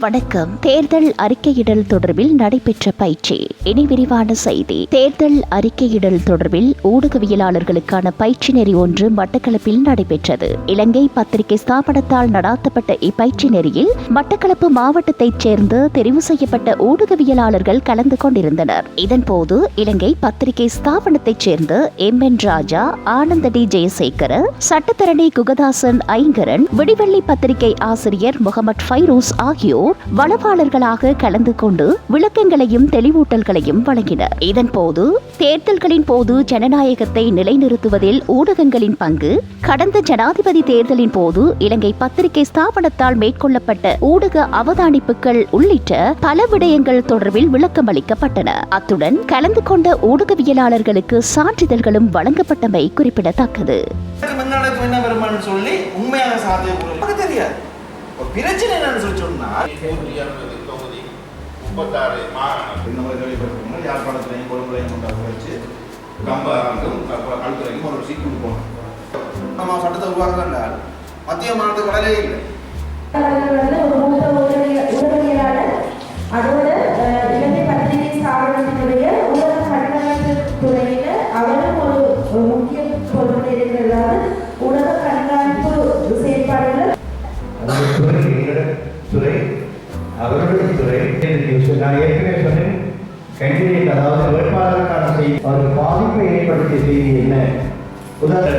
வணக்கம். தேர்தல் அறிக்கையிடல் தொடர்பில் நடைபெற்ற பயிற்சி. இனி விரிவான செய்தி. தேர்தல் அறிக்கையிடல் தொடர்பில் ஊடகவியலாளர்களுக்கான பயிற்சி நெறி ஒன்று மட்டக்களப்பில் நடைபெற்றது. இலங்கை பத்திரிகை ஸ்தாபனத்தால் நடாத்தப்பட்ட இப்பயிற்சி நெறியில் மட்டக்களப்பு மாவட்டத்தைச் சேர்ந்த தெரிவு செய்யப்பட்ட ஊடகவியலாளர்கள் கலந்து கொண்டிருந்தனர். இதன்போது இலங்கை பத்திரிகை ஸ்தாபனத்தைச் சேர்ந்த எம். என். ராஜா ஆனந்த டி. ஜெயசேகர சட்டத்தரணி குகதாசன் ஐங்கரன் விடிவெள்ளி பத்திரிகை ஆசிரியர் முகமது ஃபைரூஸ் ஆகியோர் வளவாளர்களாக கலந்து கொண்டு விளக்கங்களையும் தெளிவூட்டல்களையும் வழங்கினர். இதன்போது தேர்தல்களின் போது ஜனநாயகத்தை நிலைநிறுத்துவதில் ஊடகங்களின் பங்கு கடந்த ஜனாதிபதி தேர்தலின் போது இலங்கை பத்திரிகை ஸ்தாபனத்தால் மேற்கொள்ளப்பட்ட ஊடக அவதானிப்புகள் உள்ளிட்ட பல விடயங்கள் தொடர்பில் விளக்கமளிக்கப்பட்டன அத்துடன் கலந்து கொண்ட ஊடகவியலாளர்களுக்கு சான்றிதழ்களும் வழங்கப்பட்டமை குறிப்பிடத்தக்கது. என்ன சொல்லி உண்மையான சாத்தியக்கூறு தெரியாது. ஒரு பிரச்சனை என்னன்னு சொல்லி சொன்னால் தொகுதி முப்பத்தாறு மாகாணம். இந்த மாதிரி கேள்விப்பட்டிருக்கோம் யாழ்ப்பாணத்திலையும் கொழும்புலையும் கொண்டாந்து வச்சு கம்பாருக்கும் கழுத்துறைக்கும் ஒரு சீட் கொடுப்போம். நம்ம சட்டத்தை உருவாக்க வேண்டாம் மத்திய மாநிலத்துக்கு கடலே இல்லை. அவருடைய துறை நான் ஏற்கனவே சொன்னேன். கேண்டிடேட் அதாவது வேட்பாளருக்கான செய்தி அவருக்கு பாதிப்பை ஏற்படுத்திய செய்தி என்ன? உதாரண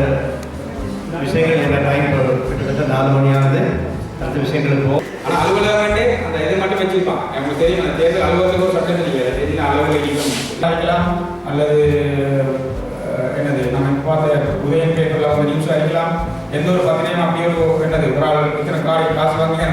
விஷயங்கள் என்ன டைம் கிட்டத்தட்ட நாலு மணி ஆகுது அடுத்த விஷயங்களுக்கு போ ஆனால் அலுவலகம் வந்து அந்த இதை மட்டும் வச்சிருப்பான் எனக்கு தெரியும் அந்த தேர்தல் அலுவலகத்துக்கு ஒரு சட்டம் தெரியாது தெரியும் அலுவலகம் அல்லது என்னது? நம்ம பார்த்த உதயம் பேப்பரில் வந்து நியூஸ் அழைக்கலாம். எந்த ஒரு பத்திரிகையும் அப்படியே ஒரு என்னது ஒரு ஆள் இத்தனை காசு வாங்க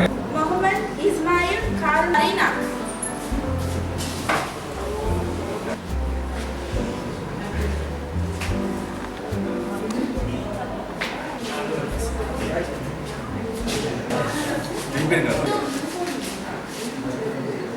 变得